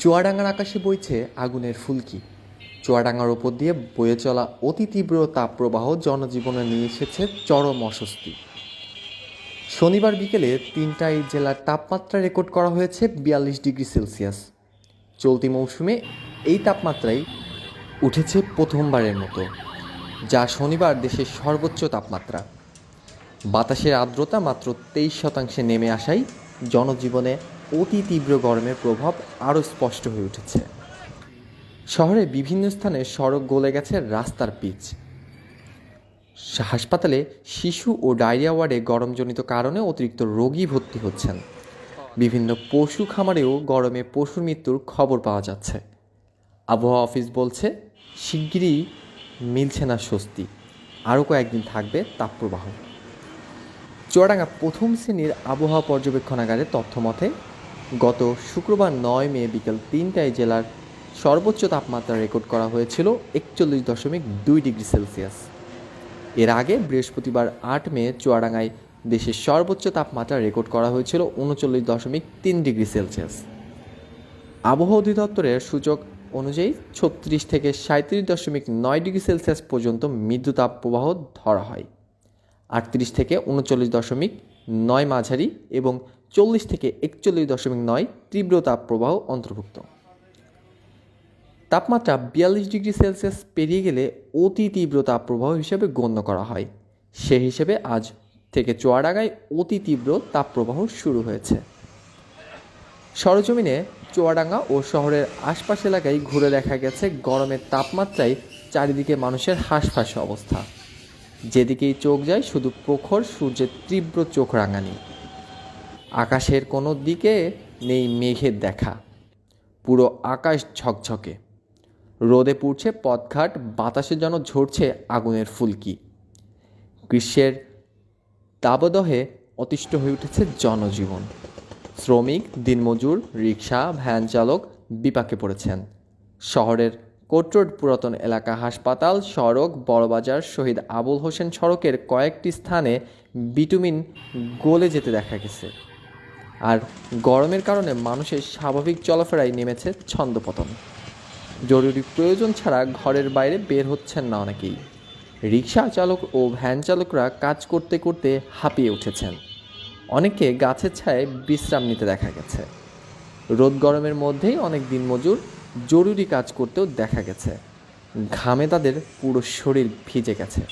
চুয়াডাঙ্গার আকাশে বইছে আগুনের ফুলকি। চুয়াডাঙ্গার ওপর দিয়ে বয়ে চলা অতি তীব্র তাপপ্রবাহ জনজীবনে নিয়ে এসেছে চরম অস্বস্তি। শনিবার বিকেলে তিনটায় জেলার তাপমাত্রা রেকর্ড করা হয়েছে বিয়াল্লিশ ডিগ্রি সেলসিয়াস। চলতি মৌসুমে এই তাপমাত্রাই উঠেছে প্রথমবারের মতো, যা শনিবার দেশের সর্বোচ্চ তাপমাত্রা। বাতাসের আর্দ্রতা মাত্র তেইশ শতাংশে নেমে আসায় জনজীবনে অতি তীব্র গরমের প্রভাব আরও স্পষ্ট হয়ে উঠেছে। শহরে বিভিন্ন স্থানে সড়ক গলে গেছে রাস্তার পিচ। হাসপাতালে শিশু ও ডায়রিয়া ওয়ার্ডে গরমজনিত কারণে অতিরিক্ত রোগী ভর্তি হচ্ছেন। বিভিন্ন পশু খামারেও গরমে পশুর মৃত্যুর খবর পাওয়া যাচ্ছে। আবহাওয়া অফিস বলছে, শিগগিরই মিলছে না স্বস্তি। আরও কয়েকদিন থাকবে তাপপ্রবাহ। চুয়াডাঙ্গা প্রথম শ্রেণির আবহাওয়া পর্যবেক্ষণাগারের তথ্য মতে গত শুক্রবার নয় মে বিকেল তিনটায় জেলার সর্বোচ্চ তাপমাত্রা রেকর্ড করা হয়েছিল একচল্লিশ দশমিক দুই ডিগ্রি সেলসিয়াস। এর আগে বৃহস্পতিবার আট মে চুয়াডাঙ্গায় দেশের সর্বোচ্চ তাপমাত্রা রেকর্ড করা হয়েছিল উনচল্লিশ দশমিক তিন ডিগ্রি সেলসিয়াস। আবহাওয়া অধিদপ্তরের সূচক অনুযায়ী ছত্রিশ থেকে সাঁত্রিশ দশমিক নয় ডিগ্রি সেলসিয়াস পর্যন্ত মৃদু তাপপ্রবাহ ধরা হয়। আটত্রিশ থেকে উনচল্লিশ দশমিক নয় মাঝারি এবং চল্লিশ থেকে একচল্লিশ দশমিক নয় তীব্র তাপপ্রবাহ অন্তর্ভুক্ত। তাপমাত্রা বিয়াল্লিশ ডিগ্রি সেলসিয়াস পেরিয়ে গেলে অতি তীব্র তাপপ্রবাহ হিসেবে গণ্য করা হয়। সে হিসেবে আজ থেকে চুয়াডাঙ্গায় অতি তীব্র তাপপ্রবাহ শুরু হয়েছে। সরজমিনে চুয়াডাঙ্গা ও শহরের আশপাশ এলাকায় ঘুরে দেখা গেছে গরমের তাপমাত্রায় চারিদিকে মানুষের হাঁসফাঁস অবস্থা। যেদিকেই চোখ যায়, শুধু প্রখর সূর্যের তীব্র চোখ রাঙানি। আকাশের কোনো দিকে নেই মেঘের দেখা, পুরো আকাশ ঝকঝকে। রোদে পুড়ছে পথঘাট, বাতাসে যেন ঝরছে আগুনের ফুলকি। গ্রীষ্মের দাবদহে অতিষ্ঠ হয়ে উঠেছে জনজীবন। শ্রমিক, দিনমজুর রিক্সা ভ্যান চালক বিপাকে পড়েছেন। শহরের কোটরোড পুরাতন এলাকা হাসপাতাল, সড়ক, বড়বাজার, শহীদ আবুল হোসেন সড়কের কয়েকটি স্থানে বিটুমিন গলে যেতে দেখা গেছে। আর গরমের কারণে মানুষের স্বাভাবিক চলাফেরায় নেমেছে ছন্দপতন। জরুরি প্রয়োজন ছাড়া ঘরের বাইরে বের হচ্ছেন না অনেকেই। রিক্সা চালক ও ভ্যান চালকরা কাজ করতে করতে হাঁপিয়ে উঠেছেন। অনেকে গাছের ছায়ায় বিশ্রাম নিতে দেখা গেছে। রোদ গরমের মধ্যেই অনেক দিন মজুর জরুরি কাজ করতেও দেখা গেছে। ঘামে তাদের পুরো শরীর ভিজে গেছে।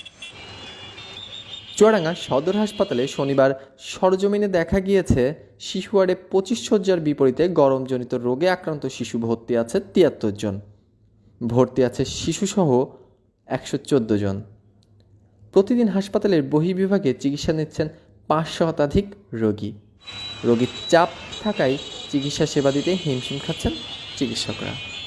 চুয়াডাঙ্গা সদর হাসপাতালে শনিবার সরজমিনে দেখা গিয়েছে, শিশু ওয়ার্ডে পঁচিশ শয্যার বিপরীতে গরমজনিত রোগে আক্রান্ত শিশু ভর্তি আছে তিয়াত্তর জন। ভর্তি আছে শিশুসহ একশো চোদ্দ জন। প্রতিদিন হাসপাতালের বহির্বিভাগে চিকিৎসা নিচ্ছেন পাঁচ শতাধিক রোগী। রোগীর চাপ থাকায় চিকিৎসা সেবা দিতে হিমশিম খাচ্ছেন চিকিৎসকরা।